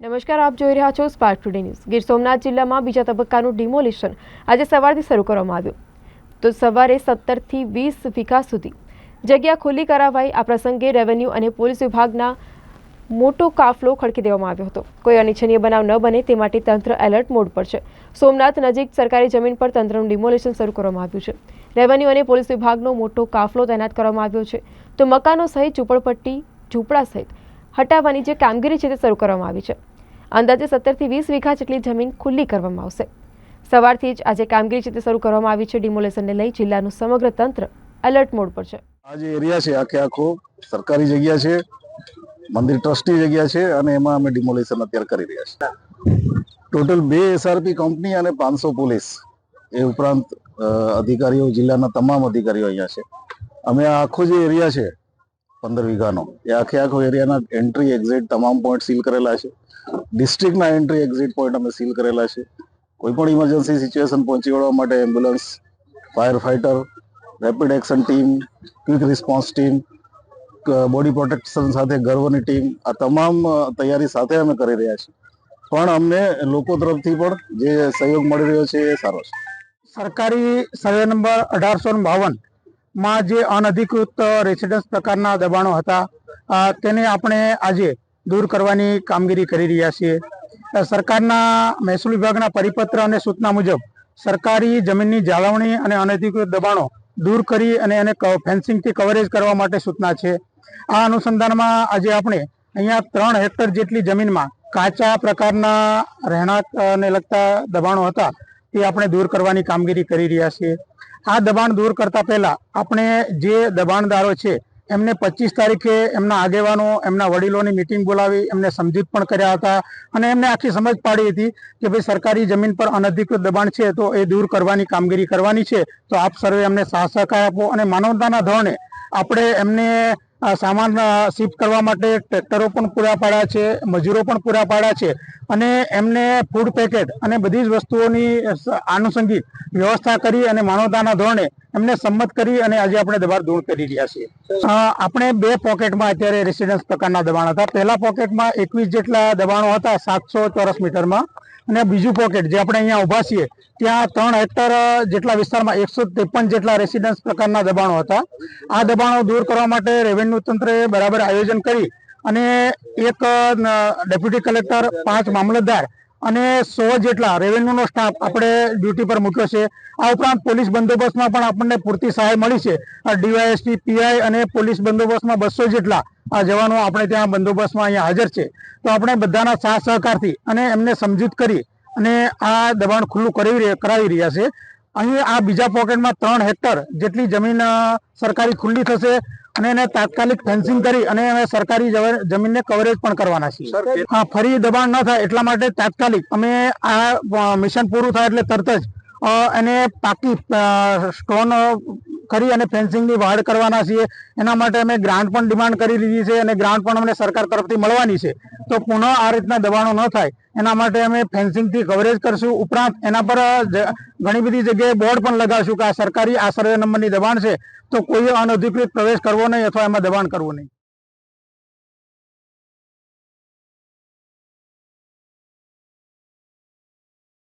નમસ્કાર, આપ જોઈ રહ્યા છો spark today news Gir Somnath જિલ્લામાં બીજા તબક્કાનું ડિમોલિશન આજે સવારથી શરૂ કરવામાં આવ્યું. તો સવારે સત્તરથી વીસ વીઘા સુધી જગ્યા ખુલ્લી કરાવાઈ. આ પ્રસંગે રેવન્યુ અને પોલીસ વિભાગના મોટો કાફલો ખડકી દેવામાં આવ્યો હતો. કોઈ અનિચ્છનીય બનાવ ન બને તે માટે તંત્ર એલર્ટ મોડ પર છે. સોમનાથ નજીક સરકારી જમીન પર તંત્રનું ડિમોલિશન શરૂ કરવામાં આવ્યું છે. રેવન્યુ અને પોલીસ વિભાગનો મોટો કાફલો તૈનાત કરવામાં આવ્યો છે. તો મકાનો સહિત ઝૂંપડપટ્ટી, ઝૂંપડા સહિત હટાવવાની જે કામગીરી છે તે શરૂ કરવામાં આવી છે. અંદાજે સત્તરથી વીસ વીઘા જેટલી જમીન ખુલ્લી કરવામાં આવશે. સવારથી જ આજે કામગીરી છે તે શરૂ કરવામાં આવી છે, ડિમોલેશનને લઈ જિલ્લાનું સમગ્ર તંત્ર એલર્ટ મોડ પર છે. આ જે એરિયા છે, આખે આખો સરકારી જગ્યા છે, મંદિર ટ્રસ્ટની જગ્યા છે અને એમાં અમે ડિમોલેશન અત્યારે કરી રહ્યા છીએ. ટોટલ બે એસઆરપી કંપની અને પાંચસો પોલીસ એ ઉપરાંત અધિકારીઓ, જિલ્લાના તમામ અધિકારીઓ અહીંયા છે. અમે આ આખો જે એરિયા છે પંદર વીઘાનો. એ આખે આખો એરિયાના એન્ટ્રી એક્ઝિટ તમામ પોઈન્ટ સીલ કરેલા છે. ડિસ્ટ્રિક્ટના એન્ટ્રી એક્ઝિટ પોઈન્ટ અમે સીલ કરેલા છે. કોઈ પણ ઇમરજન્સી સિચ્યુએશન પહોંચી વળવા માટે ambulance fire fighter rapid action team quick response team body protection સાથે ગર્વની ટીમ આ તમામ તૈયારી સાથે અમે કરી રહ્યા છીએ. પણ અમને લોકો તરફથી પણ જે સહયોગ મળી રહ્યો છે એ સારો છે. સરકારી સર્વે નંબર અઢારસો બાવન માં જે અનધિકૃત રેસિડન્સ પ્રકારના દબાણો હતા તેને આપણે આજે દૂર કરવાની કામગીરી કરી રહ્યા છીએ. સરકારના મહેસૂલ વિભાગના પરિપત્ર અને સૂચના મુજબ સરકારી જમીનની જાળવણી અને અનધિકૃત દબાણો દૂર કરી અને એને ફેન્સિંગથી કવરેજ કરવા માટે સૂચના છે. આ અનુસંધાનમાં આજે આપણે અહીંયા ત્રણ હેક્ટર જેટલી જમીનમાં કાચા પ્રકારના રહેણાંકને લગતા દબાણો હતા તે આપણે દૂર કરવાની કામગીરી કરી રહ્યા છીએ. આ દબાણ દૂર કરતા પહેલા આપણે જે દબાણદારો છે, એમને પચીસ તારીખે એમના આગેવાનો, એમના વડીલોની મિટિંગ બોલાવી, એમને સમજૂત પણ કર્યા હતા અને એમને આખી સમજ પાડી હતી કે ભાઈ સરકારી જમીન પર અનધિકૃત દબાણ છે તો એ દૂર કરવાની કામગીરી કરવાની છે. તો આપ સર્વે એમને સાથ સહકાર આપો અને માનવતાના ધોરણે આપણે એમને સામાન શિફ્ટ કરવા માટે ટ્રેક્ટરો પણ પૂરા પાડ્યા છે, મજૂરો પણ પૂરા પાડ્યા છે. અને એમને ફૂડ પેકેટ અને બધી જ વસ્તુઓની આનુષંગિક વ્યવસ્થા કરી અને માનવતાના ધોરણે એમને સંમત કરી અને આજે આપણે દબાણ દૂર કરી રહ્યા છીએ. આપણે બે પોકેટમાં અત્યારે રેસિડન્સ પ્રકારના દબાણ હતા. પહેલા પોકેટમાં એકવીસ જેટલા દબાણો હતા સાતસો ચોરસ મીટરમાં અને બીજું પોકેટ જે આપણે અહીંયા ઊભા છીએ, ત્યાં ત્રણ હેક્ટર જેટલા વિસ્તારમાં એકસો ત્રેપન જેટલા રેસિડન્સ પ્રકારના દબાણો હતા. આ દબાણો દૂર કરવા માટે રેવન્યુ તંત્રએ બરાબર આયોજન કરી અને એક ડેપ્યુટી કલેક્ટર, પાંચ મામલતદાર અને સો જેટલા રેવન્યુનો સ્ટાફ આપણે ડ્યુટી પર મૂક્યો છે. આ ઉપરાંત પોલીસ બંદોબસ્તમાં પણ આપણને પૂરતી સહાય મળી છે. ડીવાયએસપી પીઆઈ અને પોલીસ બંદોબસ્તમાં બસો જેટલા આ જવાનો આપણે ત્યાં બંદોબસ્તમાં અહીંયા હાજર છે. તો આપણે બધાના સાથ સહકારથી અને એમને સમજૂત કરી અને આ દબાણ ખુલ્લું કરી કરાવી રહ્યા છે. અહીં આ બીજા પોકેટમાં ત્રણ હેક્ટર જેટલી જમીન સરકારી ખુલ્લી થશે. અને એને તાત્કાલિક ફેન્સિંગ કરી અને અમે સરકારી જમીનને કવરેજ પણ કરવાના છીએ. હા ફરી દબાણ ન થાય એટલા માટે તાત્કાલિક અમે આ મિશન પૂરું થાય એટલે તરત જ એને પાકી સ્ટોન કરી અને ફેન્સિંગની વાડ કરવાના છીએ. એના માટે અમે ગ્રાન્ટ પણ ડિમાન્ડ કરી લીધી છે અને ગ્રાન્ટ પણ અમને સરકાર તરફથી મળવાની છે. તો પુનઃ આ રીતના દબાણો ન થાય. એના માટે અમે ફેન્સિંગથી કવરેજ કરશું. ઉપરાંત એના પર ઘણી બધી જગ્યાએ બોર્ડ પણ લગાવશું કે આ સરકારી આ સર્વે નંબરની દબાણ છે, તો કોઈ અનધિકૃત પ્રવેશ કરવો નહીં અથવા એમાં દબાણ કરવું નહીં.